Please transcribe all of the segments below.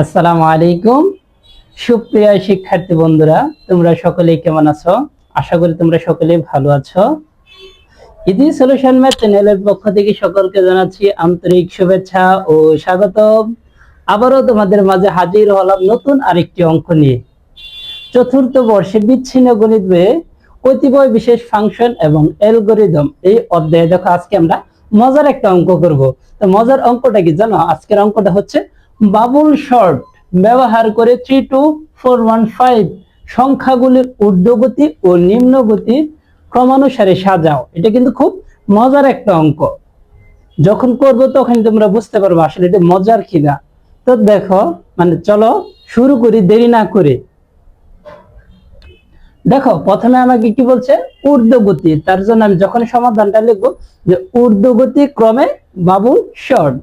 আসসালামু আলাইকুম। সুপ্রিয় শিক্ষার্থী বন্ধুরা, তোমরা সকলেই কেমন আছো? আশা করি তোমরা সকলেই ভালো আছো। ইজি সলিউশন ম্যাথ চ্যানেলের পক্ষ থেকে সকলকে জানাচ্ছি আন্তরিক শুভেচ্ছা ও স্বাগতম। আবারও তোমাদের মাঝে হাজির হলাম নতুন আরেকটি অঙ্ক নিয়ে। চতুর্থ বর্ষে বিচ্ছিন্ন গণিত বইয়ে কতিপয় বিশেষ ফাংশন এবং অ্যালগরিদম। এই অধ্যায়ে দেখো, আজকে আমরা মজার একটা অঙ্ক করব। তো মজার অঙ্কটা কি জানো? আজকের অঙ্কটা হচ্ছে বাবুল শর্ট ব্যবহার করে three two four one five সংখ্যাগুলির ঊর্ধ্বগতি ও নিম্নগতি ক্রমানুসারে সাজাও। এটা কিন্তু খুব মজার একটা অঙ্ক। যখন করব তখন তোমরা বুঝতে পারব আসলে এটা মজার কিনা। তো দেখো মানে চলো শুরু করি, দেরি না করে। দেখো, প্রথমে আমাকে কি বলছে? ঊর্ধ্বগতি। তার জন্য আমি যখন সমাধানটা লিখব যে ঊর্ধ্বগতি ক্রমে বাবুল শর্ট।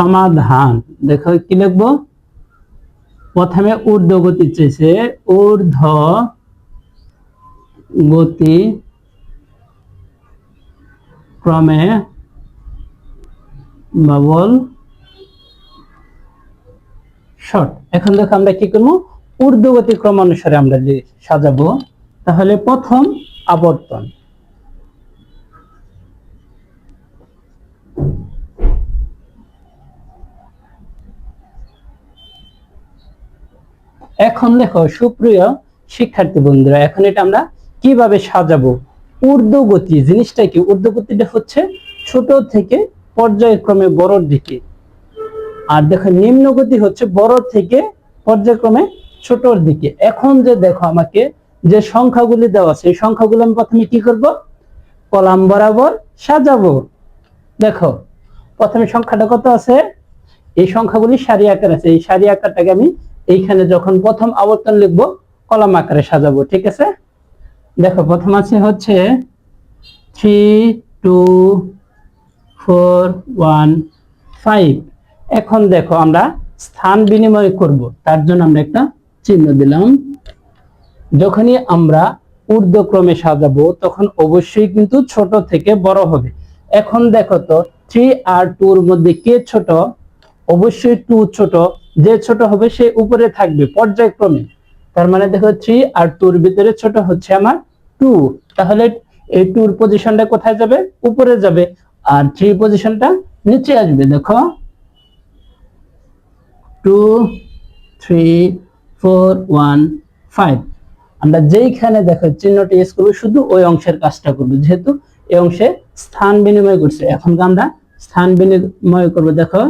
সমাধান। দেখো, কি লিখব? প্রথমে ঊর্ধ্ব গতি চেয়েছে। ঊর্ধ্ব গতি ক্রমে বাবল শর্ট এখন দেখো, আমরা কি করব? ঊর্ধ্বগতি ক্রম অনুসারে আমরা সাজাবো, তাহলে প্রথম আবর্তন। এখন দেখো, সুপ্রিয় শিক্ষার্থী বন্ধুরা, এখন এটা আমরা কীভাবে সাজাবো? ঊর্ধ্বগতি, জিনিসটা কি? ঊর্ধ্বগতিটা হচ্ছে ছোট থেকে পর্যায়ক্রমে বড়র দিকে। আর দেখো, নিম্নগতি হচ্ছে বড় থেকে পর্যায়ক্রমে ছোটর দিকে। এখন যে দেখো আমাকে যে সংখ্যাগুলি দেওয়া সেই সংখ্যাগুলো আমি প্রথমে কি করব? কলাম বরাবর সাজাবো। দেখো, প্রথমে সংখ্যাটা কত আছে? এই সংখ্যাগুলি সারি আকার আছে। এই সারি আকারটাকে আমি এইখানে যখন প্রথম আবর্তন লিখব, কলাম আকারে সাজাবো, ঠিক আছে? দেখো, প্রথম আছে হচ্ছে three two four one five এখন দেখো, আমরা স্থান বিনিময় করব। তার জন্য আমরা একটা চিহ্ন দিলাম। যখনই আমরা ঊর্ধ্বক্রমে সাজাবো, তখন অবশ্যই কিন্তু ছোট থেকে বড় হবে। এখন দেখো তো থ্রি আর টুর মধ্যে কে ছোট? অবশ্যই টু ছোট। যে ছোট হবে সে উপরে থাকবে পর্যায়ক্রমে। তার মানে দেখো থ্রি আর টুর ভিতরে ছোট হচ্ছে আমার টু তাহলে এই টুর পজিশনটা কোথায় যাবে? উপরে যাবে। আর থ্রি পজিশনটা নিচে আসবে, দেখো। Two three four one five আমরা যেইখানে দেখো চিহ্নটি ইউজ করব, শুধু ওই অংশের কাজটা করব, যেহেতু এই অংশে স্থান বিনিময় করছে। এখন আমরা স্থান বিনিময় করব, দেখো।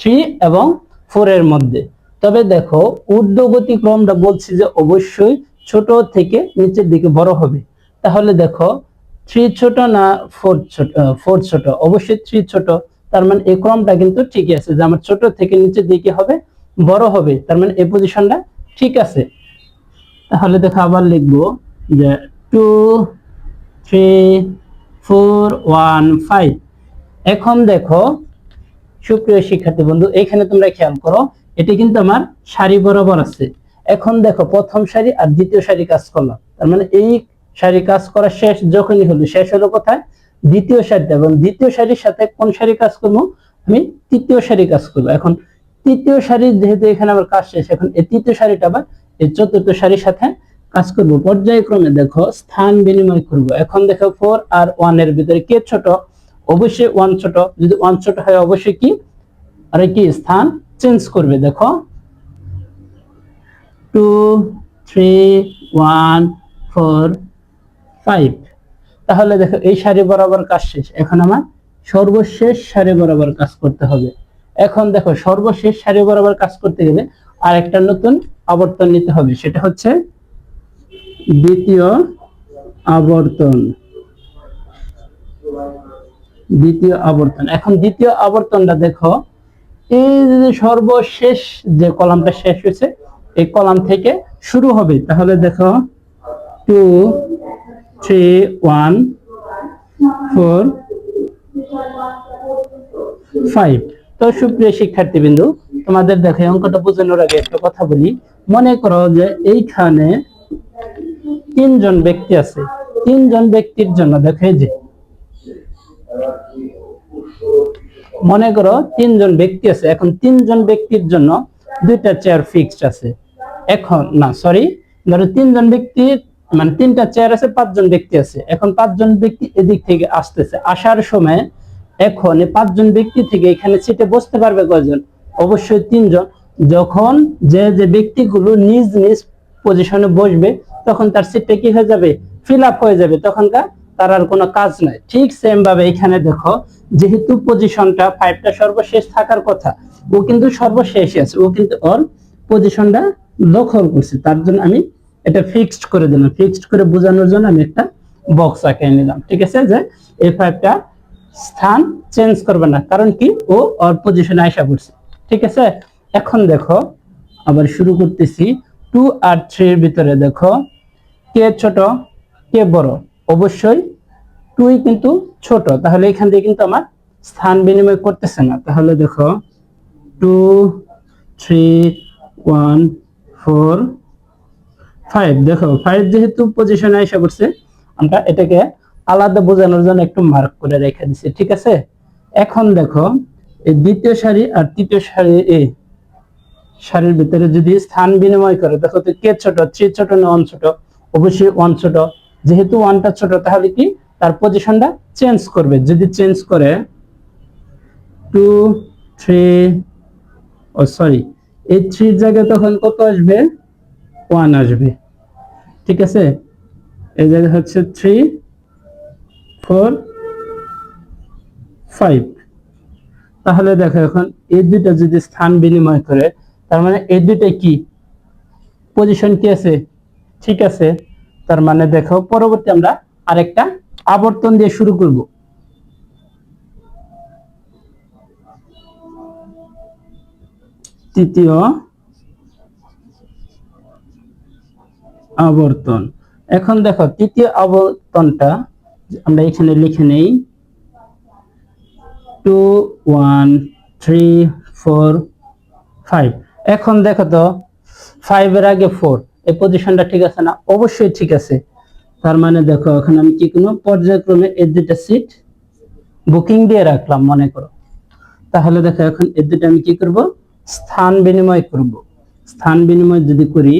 থ্রি এবং ফোর এর মধ্যে। তবে দেখো, ঊর্ধ্বগতি ক্রমটা বলছি যে অবশ্যই ছোট থেকে নিচের দিকে বড় হবে। তাহলে দেখো, থ্রি ছোট না ফোর ছোট ফোর ছোট? অবশ্যই থ্রি ছোট। তার মানে এই ক্রমটা কিন্তু ঠিকই আছে যে আমার ছোট থেকে নিচের দিকে হবে, বড় হবে। তার মানে এই পজিশনটা ঠিক আছে। তাহলে দেখো আবার লিখব যে two, three, four, one, five. এখন দেখো সুপ্রিয় শিক্ষার্থী বন্ধু, এখানে তোমরা খেয়াল করো, এটি কিন্তু আমার সারি বরাবর আছে। এখন দেখো, প্রথম সারি আর দ্বিতীয় সারি কাজ করলাম তার মানে এই সারি কাজ করা শেষ, যখনই হলো, শেষ হলো কোথায়? দ্বিতীয় সারিতে। এবং দ্বিতীয় সারির সাথে কোন সারি কাজ করব? আমি তৃতীয় সারি কাজ করব। এখন তৃতীয় সারি যেহেতু এখানে আমার কাজ শেষ, এখন এই তৃতীয় সারিটা আবার এই চতুর্থ সারির সাথে কাজ করব। পর্যায়ক্রমে দেখো, স্থান বিনিময় করব। এখন দেখো ফোর আর ওয়ানের ভিতরে কে ছোট? অবশ্যই ওয়ান ছোট, যদি ওয়ান ছোট হয় অবশ্যই কি? আরে কি? স্থান চেঞ্জ করবে, দেখো। Two three one four five তাহলে দেখো, এই সারি বরাবর কাজ শেষ। এখন আমার সর্বশেষ সারি বরাবর কাজ করতে হবে। এখন দেখো, সর্বশেষ সারি বরাবর কাজ করতে গেলে আর একটা নতুন আবর্তন নিতে হবে। সেটা হচ্ছে দ্বিতীয় আবর্তন। দ্বিতীয় আবর্তন। এখন দ্বিতীয় আবর্তনটা দেখো, এই যে সর্বশেষ যে কলামটা শেষ হয়েছে, এই কলাম থেকে শুরু হবে। তাহলে দেখো two three one four five তো সুপ্রিয় শিক্ষার্থী বিন্দু তোমাদের দেখো অঙ্কটা বোঝানোর আগে একটা কথা বলি। মনে করো যে এইখানে তিনজন ব্যক্তি আছে। তিনজন ব্যক্তির জন্য দেখো যে মনে করো তিনজন ব্যক্তি আছে, এখন তিনজন ব্যক্তির জন্য দুইটা চেয়ার ফিক্সড আছে। এখন, না সরি ধরো তিনজন ব্যক্তির মানে তিনটা চেয়ার আছে, পাঁচজন ব্যক্তি আছে। এখন পাঁচজন ব্যক্তি এদিক থেকে আসতেছে। আসার সময় এখন পাঁচজন ব্যক্তি থেকে এখানে সিটে বসতে পারবে কয়জন? অবশ্যই তিনজন। যখন যে যে ব্যক্তিগুলো নিজ নিজ পজিশনে বসবে, তখন তার সিটটা কি হয়ে যাবে? ফিল আপ হয়ে যাবে। তখনকার তার আর কোনো কাজ নাই। ঠিক সেম ভাবে এখানে দেখো, যেহেতু পজিশনটা ফাইভটা সর্বশেষ থাকার কথা, ও কিন্তু সর্বশেষে আছে। ও কিন্তু ওর পজিশনটা দখল করছে। তার জন্য আমি এটা ফিক্সড করে দিলাম। ফিক্সড করে বোঝানোর জন্য আমি একটা বক্স আঁকে নিলাম। ঠিক আছে? যে এই ফাইভটা স্থান চেঞ্জ করবে না। কারণ কি? ও ওর পজিশনে আসা করছে ঠিক আছে? এখন দেখো, আবার শুরু করতেছি। টু আর থ্রির ভিতরে দেখো, কে ছোট, কে বড়? অবশ্যই টুই কিন্তু ছোট, তাহলে এখান থেকে কিন্তু আমার স্থান বিনিময় করতেছে না। তাহলে দেখো two three one four five দেখো ফাইভ যেহেতু পজিশনে এসে পড়ছে, আমরা এটাকে আলাদা বোঝানোর জন্য একটু মার্ক করে রেখে দিছি, ঠিক আছে? এখন দেখো, এই দ্বিতীয় সারি আর তৃতীয় সারি এই সারির ভিতরে যদি স্থান বিনিময় করে, দেখো তো কে ছোট? থ্রি ছোট না ওয়ান ছোট? অবশ্যই ওয়ান ছোট। যেহেতু ওয়ানটা ছোট, তাহলে কি তার পজিশনটা চেঞ্জ করবে। যদি চেঞ্জ করে টু থ্রি ও সরি এই থ্রির জায়গায় তখন কত আসবে? ওয়ান আসবে। ঠিক আছে? এই জায়গায় হচ্ছে থ্রি ফোর ফাইভ তাহলে দেখো এখন এই দুইটা যদি স্থান বিনিময় করে, তার মানে এই দুইটা কি? পজিশন কি আছে? ঠিক আছে। তার মানে দেখো, পরবর্তী আমরা আরেকটা আবর্তন দিয়ে শুরু করব। তৃতীয় আবর্তন। এখন দেখো, তৃতীয় আবর্তনটা আমরা এখানে লিখে নেই। Two, one, three, four, five. এখন দেখো তো ফাইভের আগে ফোর এই পজিশনটা ঠিক আছে না? অবশ্যই ঠিক আছে। তার মানে দেখো, এখন আমি কি কোনো পর্যায়ক্রমে এই দুটা সিট বুকিং দিয়ে রাখলাম, মনে করো। তাহলে দেখো, এখন এই দুটো আমি কি করব? স্থান বিনিময় করব। স্থান বিনিময় যদি করি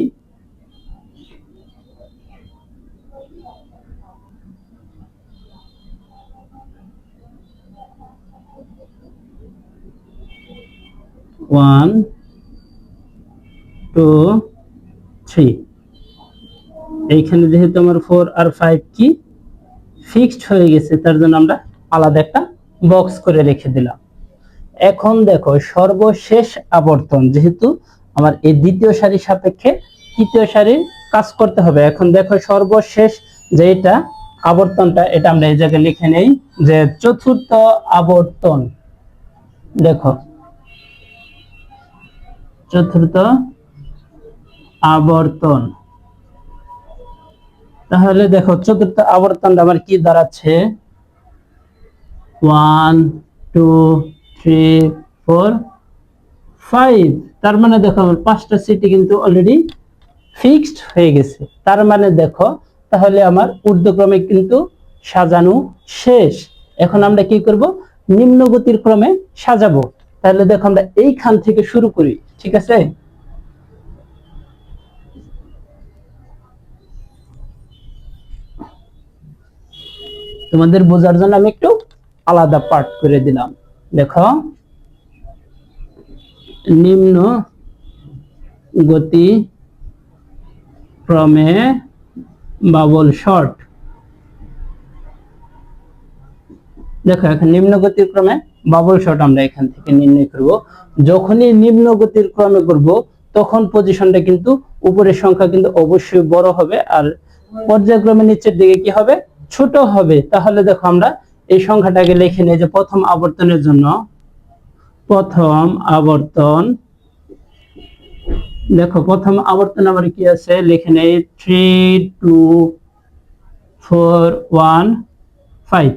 ওয়ান টু থ্রি এইখানে যেহেতু আমার ফোর আর ফাইভ কি ফিক্সড হয়ে গেছে, তার জন্য আমরা আলাদা একটা বক্স করে রেখে দিলাম। এখন দেখো, সর্বশেষ আবর্তন, যেহেতু আমার এই দ্বিতীয় সারির সাপেক্ষে তৃতীয় সারির কাজ করতে হবে। এখন দেখো, সর্বশেষ যেটা আবর্তনটা, এটা আমরা এই জায়গায় লিখে নেই, যে চতুর্থ আবর্তন। দেখো, চতুর্থ আবর্তন। তাহলে দেখো চতুর্থ আবর্তনটা আমার কি দাঁড়াচ্ছে? One two three four five তার মানে দেখো আমার পাঁচটা সিটি কিন্তু অলরেডি ফিক্সড হয়ে গেছে। তার মানে দেখো তাহলে আমার ঊর্ধ্বক্রমে কিন্তু সাজানো শেষ। এখন আমরা কি করব? নিম্নগতির ক্রমে সাজাবো। তাহলে দেখো আমরা এইখান থেকে শুরু করি, ঠিক আছে? তোমাদের বোঝার জন্য আমি একটু আলাদা পার্ট করে দিলাম। দেখো, নিম্ন গতি ক্রমে বাবল শর্ট দেখো, এখন নিম্ন গতির ক্রমে বাবল শট আমরা এখান থেকে নির্ণয় করব। যখনই নিম্ন গতির ক্রমে করব, তখন পজিশনটা কিন্তু উপরের সংখ্যা কিন্তু অবশ্যই বড় হবে। আর পর্যায়ক্রমে নিচের দিকে কি হবে? ছোট হবে, তাহলে দেখো আমরা এই সংখ্যাটাকে লিখে নিই যে প্রথম আবর্তনের জন্য, প্রথম আবর্তন, দেখো প্রথম আবর্তন আমার কি আছে? লিখে নেই three two four one five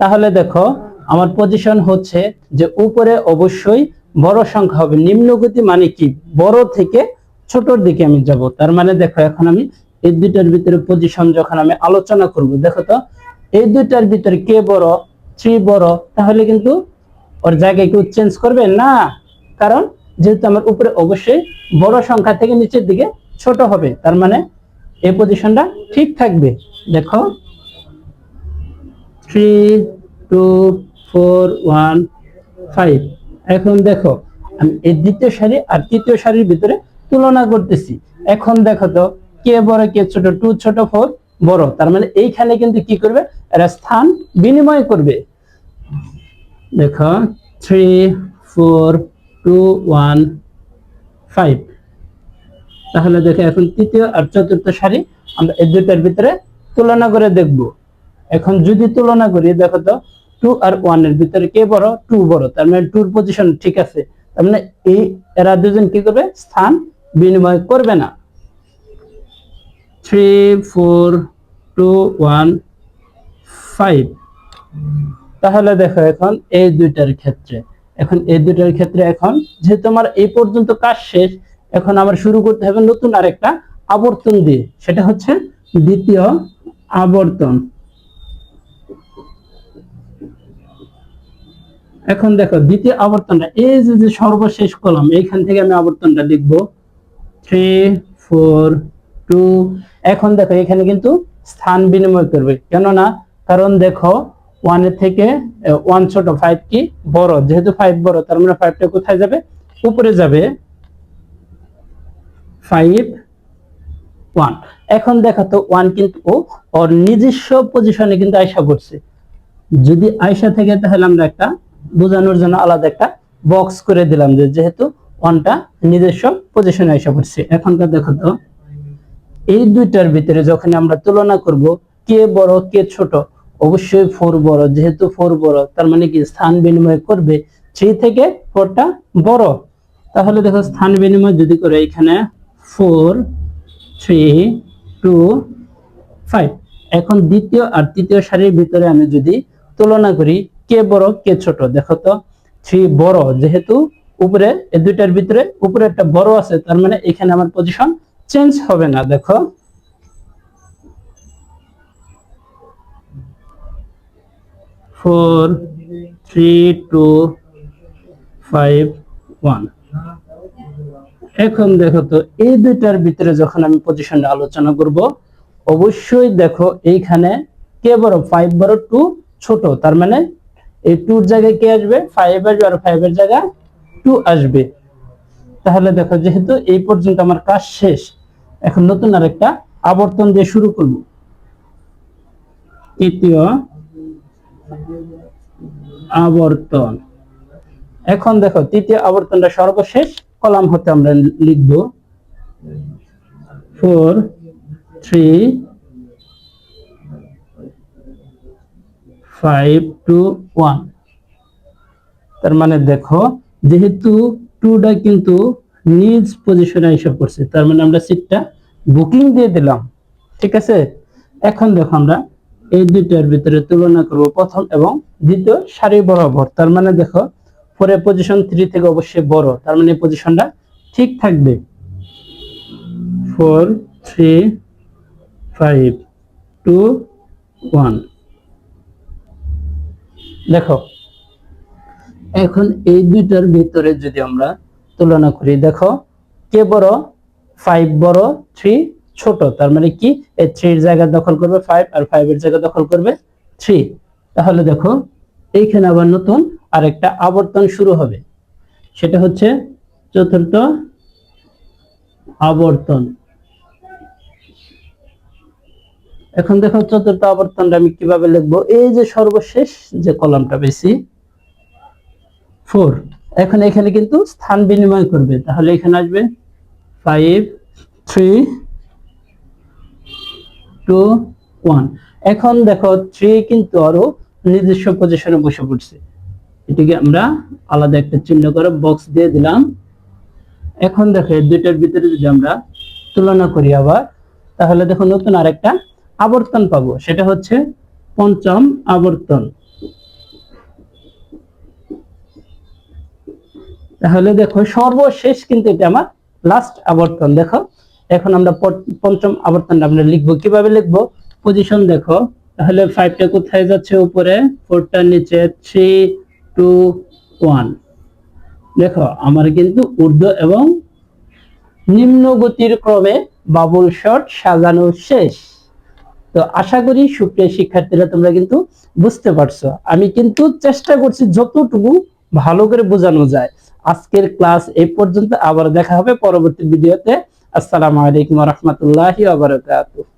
তাহলে দেখো আমার পজিশন হচ্ছে যে উপরে অবশ্যই বড় সংখ্যা হবে। নিম্নগতি মানে কি? বড় থেকে ছোটর দিকে আমি যাব। তার মানে দেখো এখন আমি এই দুইটার ভিতরে পজিশন যখন আমি আলোচনা করব, দেখো তো, এই দুইটার ভিতরে কে বড়, থ্রি বড়, তাহলে কিন্তু ওর জায়গায় কেউ চেঞ্জ করবে না। কারণ যেহেতু আমার উপরে অবশ্যই বড় সংখ্যা থেকে নিচের দিকে ছোট হবে, তার মানে এই পজিশনটা ঠিক থাকবে। দেখো three two four one five এখন দেখো, আমি এই দ্বিতীয় সারি আর তৃতীয় সারির ভিতরে তুলনা করতেছি। এখন দেখো তো কে বড়, কে ছোট, টু ছোট, ফোর বড়। তার মানে এইখানে কিন্তু কি করবে? এরা স্থান বিনিময় করবে। দেখো three four two one five তাহলে দেখো, এখন তৃতীয় আর চতুর্থ সারি আমরা এই দুইটার ভিতরে তুলনা করে দেখব। এখন যদি তুলনা করি, দেখো তো টু আর ওয়ানের ভিতরে কে বড়? টু বড়। তার মানে টুর পজিশন ঠিক আছে। তার মানে এই, এরা দুজন কি করবে? স্থান বিনিময় করবে না। থ্রি ফোর টু ওয়ান তাহলে দেখো এখন এই দুইটার ক্ষেত্রে, এখন এই দুইটার ক্ষেত্রে এখন যেহেতু আমার এই পর্যন্ত কাজ শেষ, এখন আমার শুরু করতে হবে নতুন আরেকটা আবর্তন দিয়ে, সেটা হচ্ছে দ্বিতীয় আবর্তন। এখন দেখো দ্বিতীয় আবর্তনটা, এই যে সর্বশেষ কলম, এইখান থেকে আমি আবর্তনটা লিখব। থ্রি ফোর টু এখন দেখো, এখানে কিন্তু স্থান বিনিময় করবে। কেননা, কারণ দেখো ওয়ানের থেকে ওয়ান ছোট ফাইভ কি বড়? যেহেতু ফাইভ বড়, তার মানে ফাইভটা কোথায় যাবে? উপরে যাবে ফাইভ ওয়ান এখন দেখো তো ওয়ান কিন্তু ওর নিজস্ব পজিশনে কিন্তু আয়সা পড়ছে যদি আয়সা থেকে, তাহলে আমরা একটা বোঝানোর জন্য আলাদা একটা বক্স করে দিলাম যেহেতু ওয়ানটা নিজস্ব পজিশনে আয়সা পড়ছে এখনকার দেখো তো এই দুইটার ভিতরে যখন আমরা তুলনা করব, কে বড়, কে ছোট, অবশ্যই ফোর বড়। যেহেতু ফোর বড়, তার মানে কি স্থান বিনিময় করবে? থ্রি থেকে ফোরটা বড়। তাহলে দেখো স্থান বিনিময় যদি করে এখানে ফোর থ্রি টু ফাইভ এখন দ্বিতীয় আর তৃতীয় সারির ভিতরে আমি যদি তুলনা করি, কে বড়, কে ছোট, দেখো তো থ্রি বড়। যেহেতু উপরে, এই দুইটার ভিতরে উপরে একটা বড় আছে, তার মানে এখানে আমার পজিশন চেঞ্জ হবে না, দেখো। Four three two five one এখন দেখো তো, এই দুইটার ভিতরে যখন আমি পজিশন আলোচনা করব, অবশ্যই দেখো এইখানে কে বড়? ফাইভ বড় টু ছোট। তার মানে এই টুর জায়গায় কে আসবে? ফাইভ আসবে আর ফাইভের জায়গায় টু আসবে। তাহলে দেখো, যেহেতু এই পর্যন্ত আমার কাজ শেষ এখন নতুন আর একটা আবর্তন দিয়ে শুরু করব। তৃতীয় আবর্তন। এখন দেখো, তৃতীয় আবর্তনটা সর্বশেষ কলাম হতে আমরা লিখব। Four, three, five, two, one. তার মানে দেখো, যেহেতু টুটা কিন্তু নিজ পজিশনে এসে পড়ছে। তার মানে আমরা সিটটা বুকিং দিয়ে দিলাম। ঠিক আছে? এখন দেখো আমরা এই দুইটার ভিতরে তুলনা করব প্রথম এবং দ্বিতীয় সারি বরাবর। তার মানে দেখো ফোরে পজিশন থ্রি থেকে অবশ্যই বড়। তার মানে পজিশনটা ঠিক থাকবে। Four three five two one দেখো, এখন এই দুইটার ভিতরে যদি আমরা তুলনা করি। দেখো কে বড় ফাইভ বড় থ্রি ছোট। তার মানে কি? এই থ্রির জায়গা দখল করবে ফাইভ আর ফাইভের জায়গা দখল করবে থ্রি তাহলে দেখো, এইখানে আবার নতুন আরেকটা আবর্তন শুরু হবে। সেটা হচ্ছে চতুর্থ আবর্তন। এখন দেখো চতুর্থ আবর্তনটা আমি কীভাবে লিখব? এই যে সর্বশেষ যে কলামটা বেশি ফোর এখন এখানে কিন্তু স্থান বিনিময় করবে। তাহলে এখানে আসবে ফাইভ থ্রি টু ওয়ান এখন দেখো থ্রি কিন্তু আরও নিজস্ব পজিশনে বসে পড়ছে। এটিকে আমরা আলাদা একটা চিহ্ন করে বক্স দিয়ে দিলাম। এখন দেখো দুইটার ভিতরে যদি আমরা তুলনা করি আবার, তাহলে দেখো নতুন আরেকটা আবর্তন পাবো। সেটা হচ্ছে পঞ্চম আবর্তন। তাহলে দেখো সর্বশেষ কিন্তু এটা আমার লাস্ট আবর্তন, দেখো। এখন আমরা পঞ্চম আবর্তনটা আমরা লিখব। কীভাবে লিখব? পজিশন দেখো। তাহলে ফাইভটা কোথায় যাচ্ছে উপরে? ফোরটার নিচে থ্রি টু ওয়ান দেখো, আমার কিন্তু ঊর্ধ্ব এবং নিম্ন গতির ক্রমে বাবুল শট সাজানো শেষ। তো আশা করি সুপ্রিয় শিক্ষার্থীরা তোমরা কিন্তু বুঝতে পারছ। আমি কিন্তু চেষ্টা করছি যতটুকু ভালো করে বোঝানো যায়। আজকের ক্লাস এই পর্যন্ত আবার দেখা হবে পরবর্তী ভিডিওতে। আসসালামু আলাইকুম রহমতুল্লাহ আবরকাতুহ